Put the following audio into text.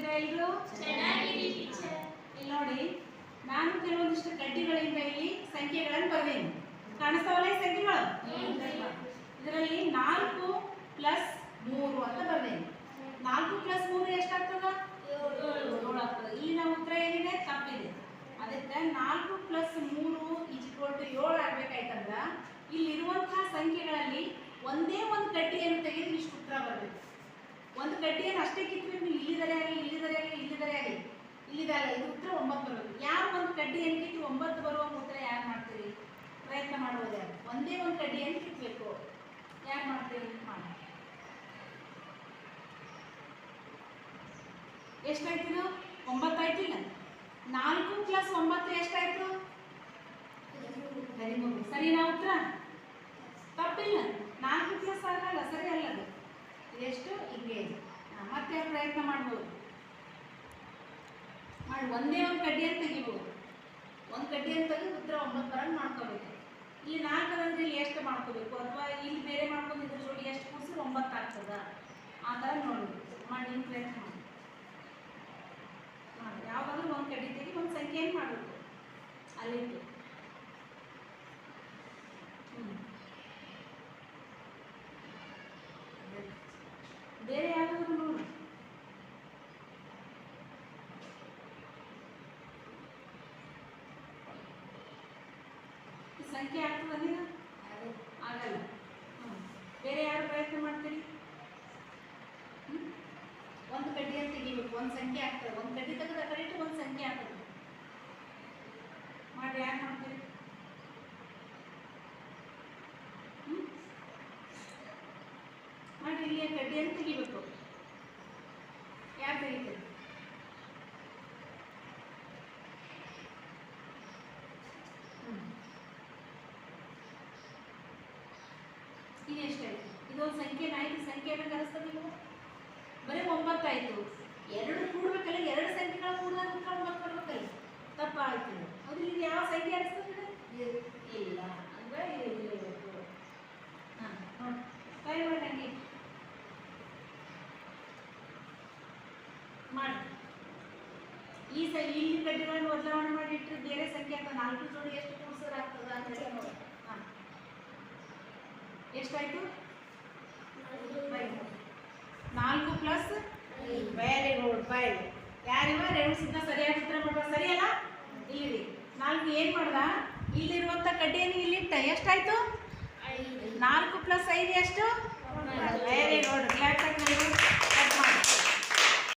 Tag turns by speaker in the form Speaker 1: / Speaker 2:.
Speaker 1: ಹೇಗಿದ್ದೀರಾ ಎಲ್ಲರೂ ಇಲ್ಲಿ ನೋಡಿ ನಾನು ಕೆಲವೊಂದಿಷ್ಟು ಗಡ್ಡಿಗಳಿಂದ ಇಲ್ಲಿ ಸಂಖ್ಯೆಗಳನ್ನು ಬರೆದೇನೆ ಕಾಣಿಸ್ತಾವಲ್ಲ ಈ ಸಂಖ್ಯೆಗಳು? ಇದರಲ್ಲಿ ನಾಲ್ಕು ಪ್ಲಸ್ ಮೂರು ಅಂತ ಬರೆದೇನೆ ನಾಲ್ಕು ಪ್ಲಸ್ ಮೂರು ಎಷ್ಟಾಗ್ತದ? ಏಳು. ಆಗ್ತದೆ ಇಲ್ಲಿನ ಉತ್ತರ ಏನಿದೆ? ತಪ್ಪಿದೆ. ಅದಕ್ಕೆ ನಾಲ್ಕು ಪ್ಲಸ್ ಮೂರು ಈಜ್ಕೊಲ್ ಟು ಏಳು ಆಗ್ಬೇಕಾಯ್ತಂದ್ರ ಇಲ್ಲಿರುವಂತಹ ಸಂಖ್ಯೆಗಳಲ್ಲಿ ಒಂದೇ ಒಂದು ಕಟ್ಟಿಯನ್ನು ತೆಗೆದು ಇಷ್ಟು ಉತ್ತರ ಬರಬೇಕು ಒಂದು ಗಡ್ಡಿಯನ್ನು ಅಷ್ಟೇ ಕಿತ್ಬಿಟ್ಟು ನೀವು ಇಲ್ಲಿದರೆ ಆಗಲಿ ಇಲ್ಲಿದರೆ ಆಗಲಿ ಇಲ್ಲಿದರೆ ಆಗಲಿ. ಇಲ್ಲಿದಲ್ಲ ಇದು ಉತ್ತರ ಒಂಬತ್ತು ಬರೋದು ಯಾರು ಒಂದು ಕಡ್ಡಿಯನ್ನು ಕಿತ್ತು ಒಂಬತ್ತು ಬರುವ ಉತ್ತರ ಯಾರು ಮಾಡ್ತೀರಿ? ಪ್ರಯತ್ನ ಮಾಡುವುದೇ ಒಂದೇ ಒಂದು ಕಡ್ಡಿಯನ್ನು ಕಿತ್ತಬೇಕು? ಯಾರು ಮಾಡ್ತೀರಿ? ಮಾಡಿ. ಎಷ್ಟಾಯ್ತು ಒಂಬತ್ತಾಯ್ತು ಇಲ್ಲ ನಾಲ್ಕು ಪ್ಲಸ್ ಒಂಬತ್ತು ಎಷ್ಟಾಯ್ತು? ಸರಿ ಸರಿನಾ ಉತ್ತರ? ತಪ್ಪಿಲ್ಲ ನಾಲ್ಕು ಪ್ಲಸ್ ಆಗಲ್ಲ ಸರಿ ಅಲ್ಲ ಅದು ಇದೆಷ್ಟು ಇಂಗೇಜ್ ಮತ್ತೆ ಪ್ರಯತ್ನ ಮಾಡ್ಬೋದು? ಮಾಡಿ, ಒಂದೇ ಒಂದು ಕಡ್ಡಿಯನ್ನು ತೆಗಿಬೋದು. ಒಂದು ಕಡ್ಡಿಯನ್ನು ತೆಗೆದು ಉತ್ತರ ಒಂಬತ್ತು ಬರಂಗ್ ಮಾಡ್ಕೋಬೇಕು. ಇಲ್ಲಿ ನಾಲ್ಕು ಇಲ್ಲಿ ಎಷ್ಟು ಮಾಡ್ಕೋಬೇಕು? ಅಥವಾ ಇಲ್ಲಿ ಬೇರೆ ಮಾಡ್ಕೊಂಡಿದ್ರೆ ನೋಡಿ ಎಷ್ಟು ಕೂಡಿಸಿದ್ರೆ ಒಂಬತ್ತು ಆಗ್ತದ? ಆ ಥರ ನೋಡಬೇಕು. ಮಾಡಿ ಪ್ರಯತ್ನ ಮಾಡಿ. ಯಾವಾಗಲೂ ಒಂದು ಕಡ್ಡಿ ತೆಗಿ, ಒಂದು ಸಂಖ್ಯೆಯನ್ನು ಮಾಡಬೇಕು. ಅಲ್ಲಿಟ್ಟು ಬೇರೆ ಯಾವ್ದಾದ್ರು ನೋಡಿ. ಸಂಖ್ಯೆ ಆಗ್ತದ ನೀನು? ಆಗಲ್ಲ. ಬೇರೆ ಯಾರು ಪ್ರಯತ್ನ ಮಾಡ್ತೀರಿ? ಒಂದು ಒಂದು ಕಡ್ಡಿಯನ್ನು ತೆಗಿಬೇಕು. ಒಂದು ಸಂಖ್ಯೆ ಆಗ್ತದೆ. ಒಂದು ಕಡ್ಡಿ ತೆಗೆದ ಕರೆಕ್ಟ್ ಒಂದು ಸಂಖ್ಯೆ ಆಗ್ತದೆ. ಮಾಡಿ ಯಾರು ಮಾಡ್ತೀರಿ ಹ್ಮ್? ಮಾಡಿ ಇಲ್ಲಿಯ ಕಡ್ಡಿಯನ್ನು ತೆಗಿಬೇಕು. ಯಾರು ತೆಗಿತೀರಿ. ಇದು ಎಷ್ಟಾಯ್ತು ಇದೊಂದು ಸಂಖ್ಯೆ ಆಯ್ತು ಸಂಖ್ಯೆಯನ್ನು ಕಲಿಸ್ತದೆ ನೀವು ಬರೀ ಒಂಬತ್ತಾಯ್ತು ಎರಡು ಕೂಡ್ಬೇಕಲ್ಲ, ಎರಡು ಸಂಖ್ಯೆಗಳ ಕೂಡ ಉತ್ತರ ಒಂಬತ್ತು ಬರ್ಬೇಕಲ್ಲ ತಪ್ಪಾಯ್ತು. ಅದ್ರ ಇದು ಯಾವ ಸಂಖ್ಯೆ ಅನಿಸ್ತದೆ ಇಲ್ಲ. ಅಂದ್ರೆ ಹಾ, ನೋಡಿ. ಟ್ರೈ ಮಾಡಿ ಹಂಗೆ ಮಾಡಿ. ಈ ಸ ಇಲ್ಲಿ ಗಡ್ಡೆಗಳನ್ನು ಬದಲಾವಣೆ ಮಾಡಿ ಇಟ್ಟರೆ ಬೇರೆ ಸಂಖ್ಯೆ ಅಂತ ನಾಲ್ಕು ಜೋಡಿ ಎಷ್ಟು ಕೂಡಿಸಿದ್ರೆ ಆಗ್ತದೆ ಅಂತ ಹೇಳಿ ನೋಡಿ. ಹಾಂ. ಎಷ್ಟಾಯ್ತು? ನಾಲ್ಕು ಪ್ಲಸ್ ವೆರಿ ಗುಡ್ ಫೈವ್ ಯಾರಿವ? ರೇಣು ಸಿದ್ಧ ಸರಿಯಾದ ಉತ್ತರ ಮಾಡುವ ಸರಿಯಲ್ಲ? ಇಲ್ಲಿ ನಾಲ್ಕು ಏನು ಮಾಡ್ದ? ಇಲ್ಲಿರುವಂಥ ಕಡ್ಡಿಯನ್ನು ಇಲ್ಲಿಟ್ಟ. ಎಷ್ಟಾಯ್ತು? ನಾಲ್ಕು ಪ್ಲಸ್ ಐದು ಎಷ್ಟು? Very good class